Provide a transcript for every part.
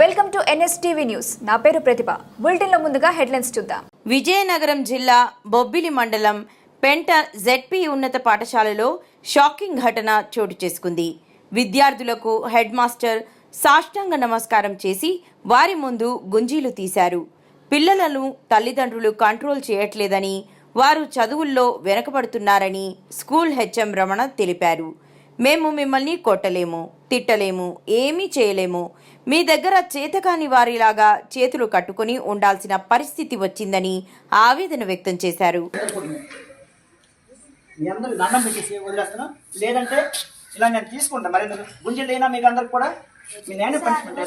Welcome to NSTV news. నా పేరు ప్రతిభ. బులెటిన్లో ముందుగా హెడ్లైన్స్ చూద్దాం. విజయనగరం జిల్లా బొబ్బిలి మండలం పెంట జెడ్పీ ఉన్నత పాఠశాలలో షాకింగ్ ఘటన చోటు చేసుకుంది. విద్యార్థులకు హెడ్ మాస్టర్ సాష్టాంగ నమస్కారం చేసి వారి ముందు గుంజీలు తీశారు. పిల్లలను తల్లిదండ్రులు కంట్రోల్ చేయట్లేదని వారు చదువుల్లో వెనకబడుతున్నారని స్కూల్ హెచ్ఎం రమణ తెలిపారు. మేము మిమ్మల్ని కొట్టలేము. తిట్టలేము ఏమీ చేయలేము. మీ దగ్గర చేతకాని వారిలాగా చేతులు కట్టుకుని ఉండాల్సిన పరిస్థితి వచ్చిందని ఆవేదన వ్యక్తం చేశారు. మీ అందరూ దండం పెట్టేసి వదిలేస్తున్నాం. లేదంటే ఇలా నేను తీసుకుంటా. మరి గుంజలు లేనా మీకు అందరికి కూడా? మీ నేను punishment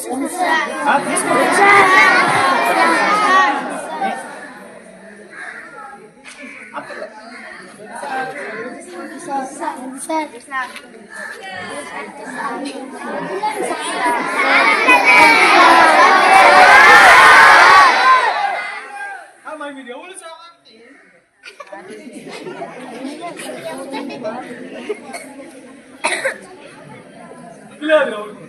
Hemen gidiyor. Onu sağlam değil. Bilal yavrum.